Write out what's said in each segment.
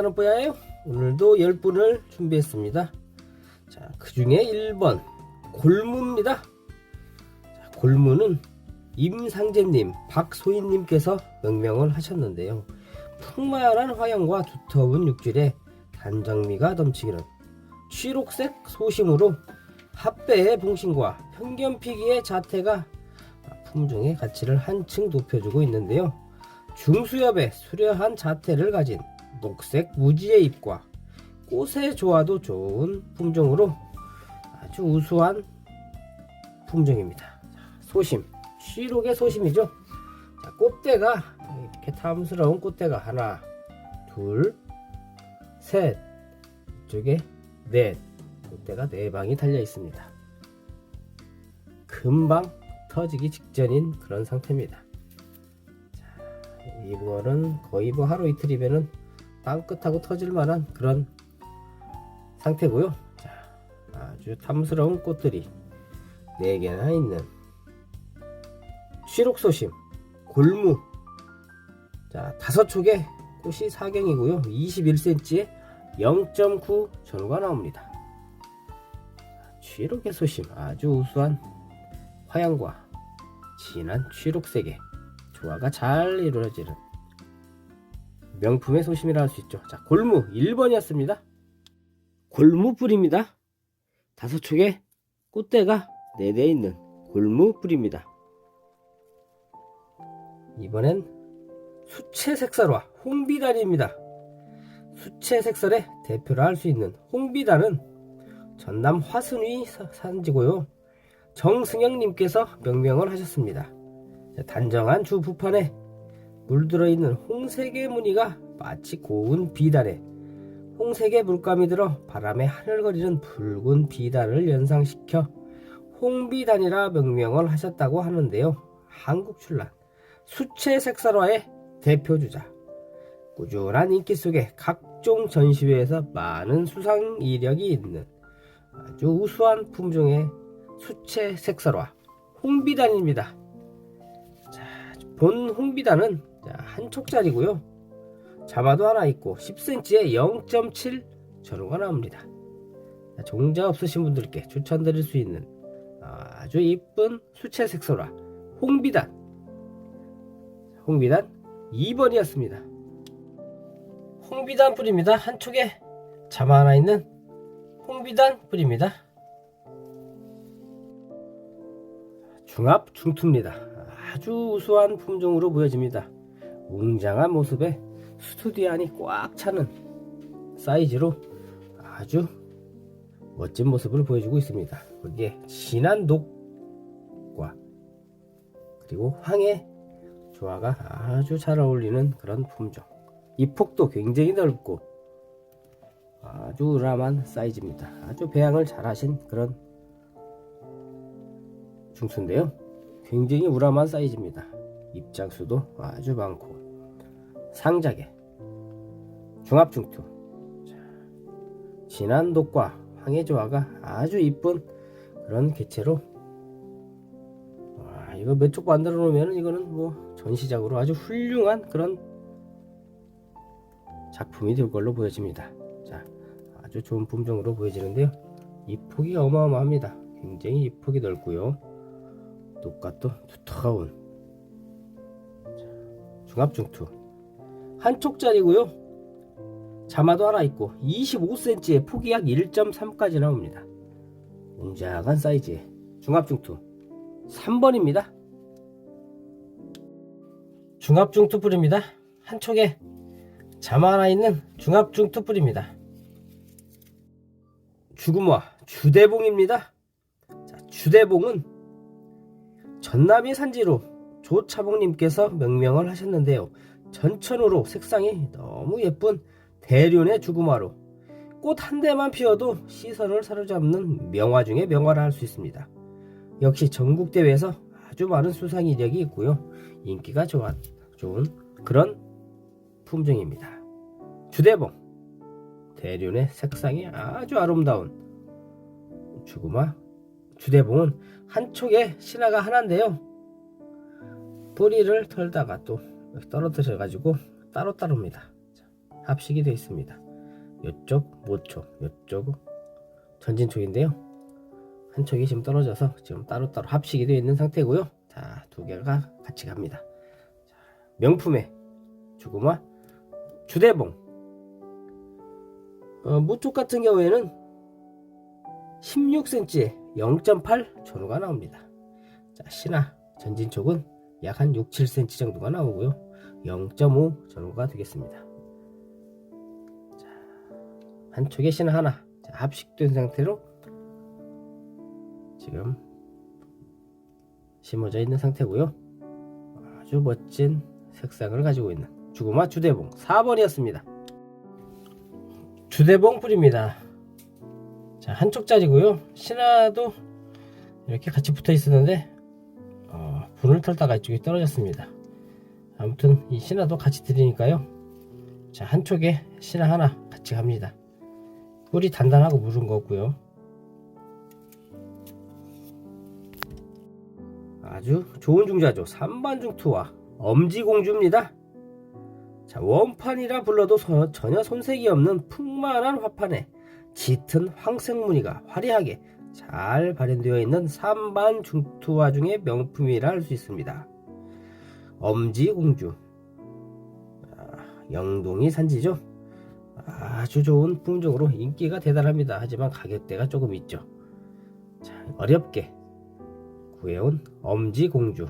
산타는 뽀야예요. 오늘도 10분을 준비했습니다. 자 그 중에 1번 골무입니다. 자, 골무는 임상재님 박소희님께서 명명을 하셨는데요. 풍만한 화형과 두터운 육질에 단정미가 넘치기는 취록색 소심으로 합배의 봉신과 편견피기의 자태가 품종의 가치를 한층 높여주고 있는데요. 중수엽의 수려한 자태를 가진 녹색 무지의 잎과 꽃의 조화도 좋은 품종으로 아주 우수한 품종입니다. 자, 소심, 시록의 소심이죠. 자, 꽃대가 이렇게 탐스러운 꽃대가 하나, 둘, 셋, 이쪽에 넷, 꽃대가 네 방이 달려 있습니다. 금방 터지기 직전인 그런 상태입니다. 이거는 거의 뭐 하루 이틀이면은 빵끝하고 터질 만한 그런 상태고요. 자, 아주 탐스러운 꽃들이 4개나 있는 시록소심 골무. 자 다섯 촉에 꽃이 사경이고요. 21cm에 0.9 전후가 나옵니다. 취록의 소심 아주 우수한 화양과 진한 취록색의 조화가 잘 이루어지는 명품의 소심이라 할 수 있죠. 자, 골무 1번이었습니다. 골무 뿌리입니다. 다섯 촉에 꽃대가 4대 있는 골무 뿌리입니다. 이번엔 수채 색설화 홍비단입니다. 수채 색설의 대표라 할 수 있는 홍비단은 전남 화순위 산지고요. 정승영님께서 명명을 하셨습니다. 단정한 주 부판에 물들어 있는 홍색의 무늬가 마치 고운 비단에 홍색의 물감이 들어 바람에 하늘거리는 붉은 비단을 연상시켜 홍비단이라 명명을 하셨다고 하는데요. 한국 출란 수채 색설화의 대표주자 꾸준한 인기 속에 각종 전시회에서 많은 수상 이력이 있는 아주 우수한 품종의 수채 색설화 홍비단입니다. 본 홍비단은 한 촉짜리고요. 자마도 하나 있고 10cm에 0.7 전후가 나옵니다. 종자 없으신 분들께 추천드릴 수 있는 아주 이쁜 수채 색 소라 홍비단 홍비단 2번이었습니다. 홍비단 뿌리입니다. 한 촉에 자마 하나 있는 홍비단 뿌리입니다. 중압 중투입니다. 아주 우수한 품종으로 보여집니다. 웅장한 모습에 스투디안이 꽉 차는 사이즈로 아주 멋진 모습을 보여주고 있습니다. 거기에 진한 녹과 그리고 황의 조화가 아주 잘 어울리는 그런 품종. 이 폭도 굉장히 넓고 아주 우람한 사이즈입니다. 아주 배양을 잘 하신 그런 중수인데요. 굉장히 우람한 사이즈입니다. 입장수도 아주 많고 상자계 중압중투 진한 독과 황해 조화가 아주 이쁜 그런 개체로 와, 이거 몇 쪽 만들어 놓으면 이거는 뭐 전시작으로 아주 훌륭한 그런 작품이 될 걸로 보여집니다. 자, 아주 좋은 품종으로 보여지는데요. 이 폭이 어마어마합니다. 굉장히 이 폭이 넓고요. 녹갓도 두터운 중압중투. 한 촉짜리고요. 자마도 하나 있고 25cm에 폭이 약 1.3까지 나옵니다. 웅장한 사이즈의 중압중투. 3번입니다. 중압중투 뿌리입니다. 한 촉에 자마 하나 있는 중압중투 뿌리입니다. 죽음화 주대봉입니다. 자, 주대봉은 전남이 산지로 조차봉님께서 명명을 하셨는데요. 전천후로 색상이 너무 예쁜 대륜의 죽음화로 꽃 한 대만 피어도 시선을 사로잡는 명화 중의 명화라 할 수 있습니다. 역시 전국대회에서 아주 많은 수상 이력이 있고요. 인기가 좋은, 좋은 그런 품종입니다. 주대봉 대륜의 색상이 아주 아름다운 죽음화 주대봉은 한 촉에 신화가 하나인데요. 뿌리를 털다가 또 떨어뜨려 가지고 따로 따로입니다. 합식이 되어 있습니다. 이쪽 모촉, 이쪽 전진촉인데요. 한 촉이 지금 떨어져서 지금 따로따로 합식이 되어 있는 상태고요. 자, 두 개가 같이 갑니다. 자, 명품의 주구마 주대봉 어, 모쪽 같은 경우에는 16cm에 0.8 전후가 나옵니다. 자, 신화 전진촉은 약 한 6, 7cm 정도가 나오고요. 0.5 전후가 되겠습니다. 자, 한쪽에 신화 하나 자, 합식된 상태로 지금 심어져 있는 상태고요. 아주 멋진 색상을 가지고 있는 주구마 주대봉 4번이었습니다. 주대봉 뿌립니다. 자, 한쪽 짜리고요. 신화도 이렇게 같이 붙어 있었는데 어, 분을 털다가 이쪽이 떨어졌습니다. 아무튼 이 신화도 같이 드리니까요. 자, 한쪽에 신화 하나 같이 갑니다. 꿀이 단단하고 무른 거고요. 아주 좋은 중자죠. 삼반중투와 엄지공주입니다. 자, 원판이라 불러도 서- 전혀 손색이 없는 풍만한 화판에 짙은 황색 무늬가 화려하게 잘 발현되어 있는 삼반 중투화 중의 명품이라 할 수 있습니다. 엄지공주 아, 영동이 산지죠. 아주 좋은 품종으로 인기가 대단합니다. 하지만 가격대가 조금 있죠. 자, 어렵게 구해온 엄지공주.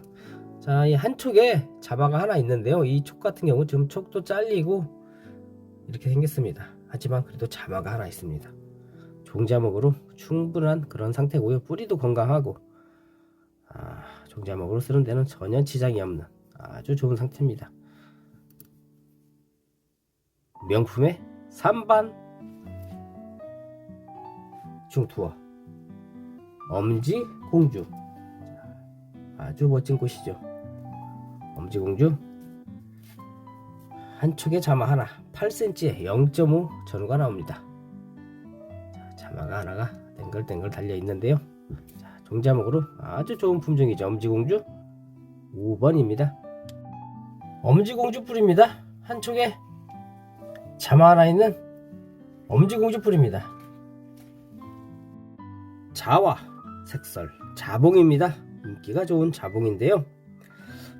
자, 이 한쪽에 자바가 하나 있는데요. 이 촉 같은 경우 지금 촉도 잘리고 이렇게 생겼습니다. 하지만 그래도 자바가 하나 있습니다. 종자목으로 충분한 그런 상태고요. 뿌리도 건강하고 아, 종자목으로 쓰는 데는 전혀 지장이 없는 아주 좋은 상태입니다. 명품의 3반 중투어 엄지 공주 아주 멋진 꽃이죠. 엄지 공주 한쪽에 자마 하나 8cm에 0.5 전후가 나옵니다. 자, 자마가 하나가 땡글땡글 달려 있는데요. 자, 종자목으로 아주 좋은 품종이죠. 엄지공주 5번입니다. 엄지공주 뿔입니다. 한쪽에 자마 하나 있는 엄지공주 뿔입니다. 자와 색설 자봉입니다. 인기가 좋은 자봉인데요.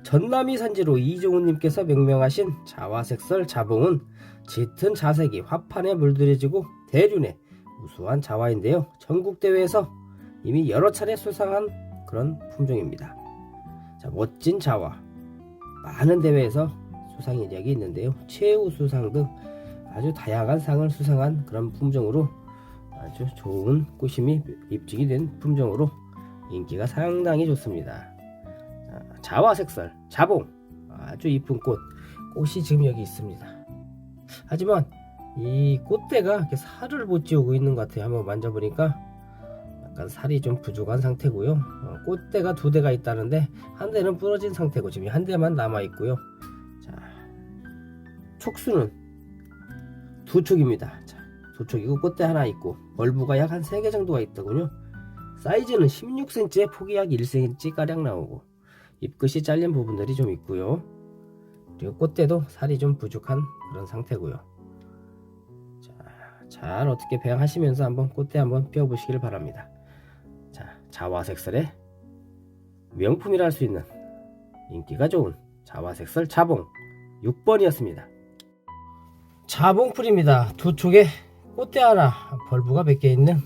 전남이 산지로 이종훈님께서 명명하신 자화색설 자봉은 짙은 자색이 화판에 물들여지고 대륜의 우수한 자화인데요. 전국 대회에서 이미 여러 차례 수상한 그런 품종입니다. 자, 멋진 자화. 많은 대회에서 수상 이력이 있는데요. 최우 수상 등 아주 다양한 상을 수상한 그런 품종으로 아주 좋은 꽃임이 입증이 된 품종으로 인기가 상당히 좋습니다. 자, 자화색설 자봉 아주 이쁜 꽃 꽃이 지금 여기 있습니다. 하지만 이 꽃대가 이렇게 살을 못 지우고 있는 것 같아요. 한번 만져보니까 약간 살이 좀 부족한 상태고요. 어, 꽃대가 두 대가 있다는데 한 대는 부러진 상태고 지금 한 대만 남아 있고요. 자, 촉수는 두 촉입니다. 자, 두 촉이고 꽃대 하나 있고 벌브가 약 한 세 개 정도가 있더군요. 사이즈는 16cm에 폭이 약 1cm 가량 나오고 잎끝이 잘린 부분들이 좀 있고요. 그리고 꽃대도 살이 좀 부족한 그런 상태고요. 자, 잘 어떻게 배양하시면서 한번 꽃대 한번 펴보시길 바랍니다. 자, 자화색설의 명품이라 할 수 있는 인기가 좋은 자화색설 자봉 6번이었습니다. 자봉풀입니다. 두 촉에 꽃대 하나, 벌브가 몇개 있는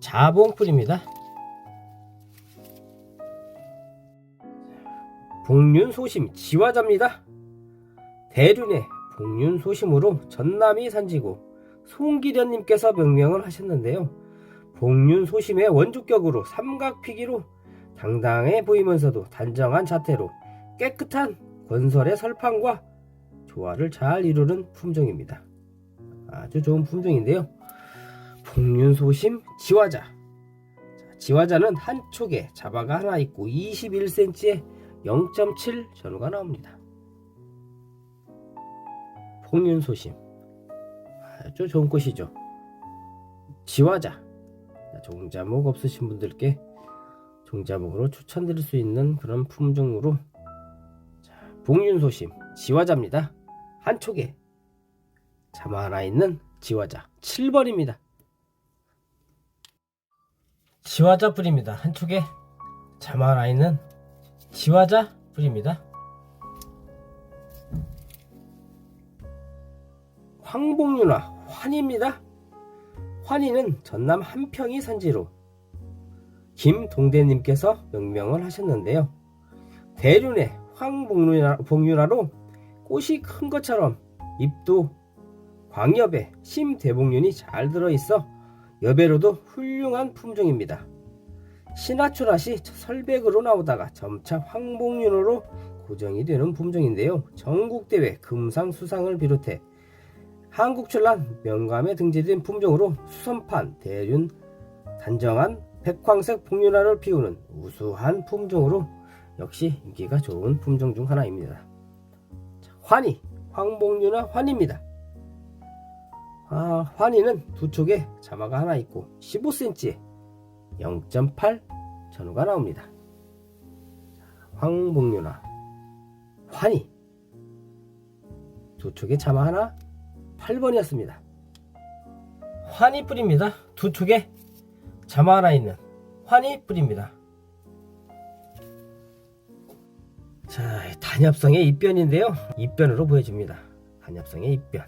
자봉풀입니다. 복륜소심 지화자입니다. 대륜의 복륜소심으로 전남이 산지고 송기련님께서 명명을 하셨는데요. 복륜 소심의 원주격으로 삼각피기로 당당해 보이면서도 단정한 자태로 깨끗한 건설의 설판과 조화를 잘 이루는 품종입니다. 아주 좋은 품종인데요. 복륜소심 지화자. 자, 지화자는 한쪽에 자바가 하나 있고 21cm에 0.7 전후가 나옵니다. 복륜소심. 아주 좋은 꽃이죠. 지화자. 자, 종자목 없으신 분들께 종자목으로 추천드릴 수 있는 그런 품종으로 자, 복륜소심 지화자입니다. 한쪽에 자마 하나 있는 지화자 7번입니다. 지화자 뿌립니다. 한쪽에 자마 하나 있는 지화자 뿌립니다. 황복유나 환입니다. 환희는 전남 한평이 산지로 김동대님께서 명명을 하셨는데요. 대륜의 황복유나로 꽃이 큰 것처럼 잎도 광엽에 심대복륜이 잘 들어있어 여배로도 훌륭한 품종입니다. 신하초라시 설백으로 나오다가 점차 황복륜으로 고정이 되는 품종인데요. 전국대회 금상 수상을 비롯해 한국 출란 명감에 등재된 품종으로 수선판, 대륜, 단정한 백황색 복륜화를 피우는 우수한 품종으로 역시 인기가 좋은 품종 중 하나입니다. 자, 환희, 황복륜화 환입니다. 아, 환희는 두 촉에 자마가 하나 있고 15cm에 0.8 전후가 나옵니다. 자, 황복륜화 환희 두 촉에 자마 하나 8번이었습니다. 환희 뿌립니다. 두 촉에 자마 하나 있는 환희 뿌립니다. 자, 단엽성의 입변인데요. 입변으로 보여줍니다. 단엽성의 입변.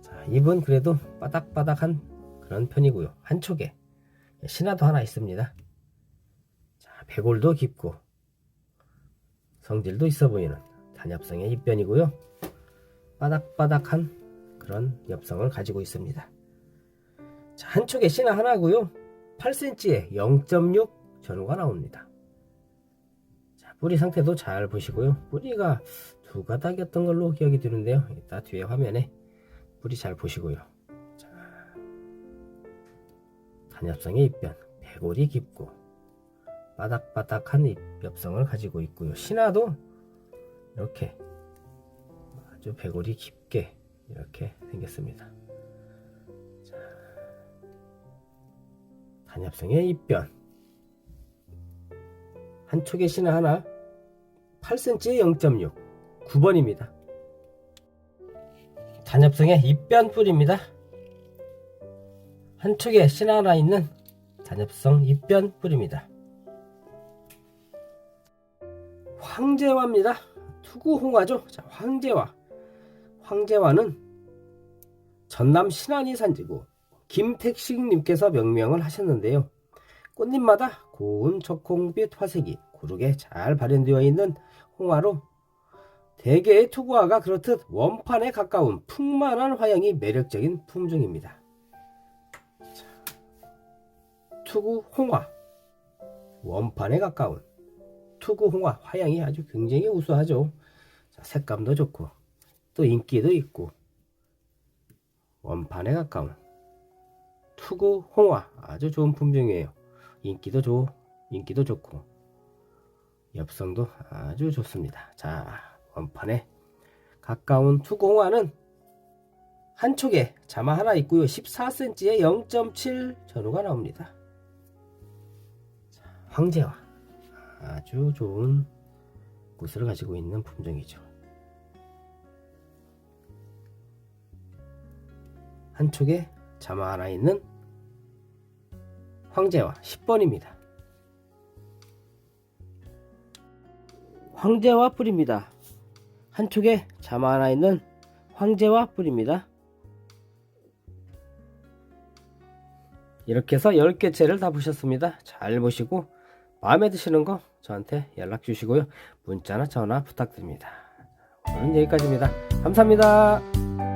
자, 잎은 그래도 바닥바닥한 그런 편이고요. 한쪽에 신화도 하나 있습니다. 자, 배골도 깊고 성질도 있어 보이는 단엽성의 입변이고요. 바닥바닥한 그런 엽성을 가지고 있습니다. 자, 한쪽에 신화 하나고요. 8cm에 0.6 전후가 나옵니다. 자, 뿌리 상태도 잘 보시고요. 뿌리가 두 가닥이었던 걸로 기억이 드는데요. 이따 뒤에 화면에 뿌리 잘 보시고요. 자, 단엽성의 잎변, 배골이 깊고 바닥바닥한 잎 엽성을 가지고 있고요. 신화도 이렇게 아주 배골이 깊게 이렇게 생겼습니다. 자, 단엽성의 잎변 한쪽에 신화 하나 8cm에 0.6 9번입니다. 단엽성의 잎변 뿌리입니다. 한쪽에 신화 하나 있는 단엽성 잎변 뿌리입니다. 황제화입니다. 투구홍화죠. 자, 황제화. 황제화는 전남 신안이 산지고 김택식님께서 명명을 하셨는데요. 꽃잎마다 고운 적홍빛 화색이 고르게 잘 발현되어 있는 홍화로 대개의 투구화가 그렇듯 원판에 가까운 풍만한 화형이 매력적인 품종입니다. 자, 투구 홍화 원판에 가까운 투구 홍화 화형이 아주 굉장히 우수하죠. 자, 색감도 좋고 또 인기도 있고 원판에 가까운 투구 홍화 아주 좋은 품종이에요. 인기도 좋 인기도 좋고 엽성도 아주 좋습니다. 자 원판에 가까운 투구 홍화는 한 촉에 자마 하나 있고요. 14cm에 0.7 전후가 나옵니다. 자, 황제화 아주 좋은 꽃을 가지고 있는 품종이죠. 한쪽에 자마 하나 있는 황제화 10번입니다. 황제화 뿌립니다. 한쪽에 자마 하나 있는 황제화 뿌립니다. 이렇게 해서 10개째를 다 보셨습니다. 잘 보시고 마음에 드시는 거 저한테 연락 주시고요. 문자나 전화 부탁드립니다. 오늘은 여기까지입니다. 감사합니다.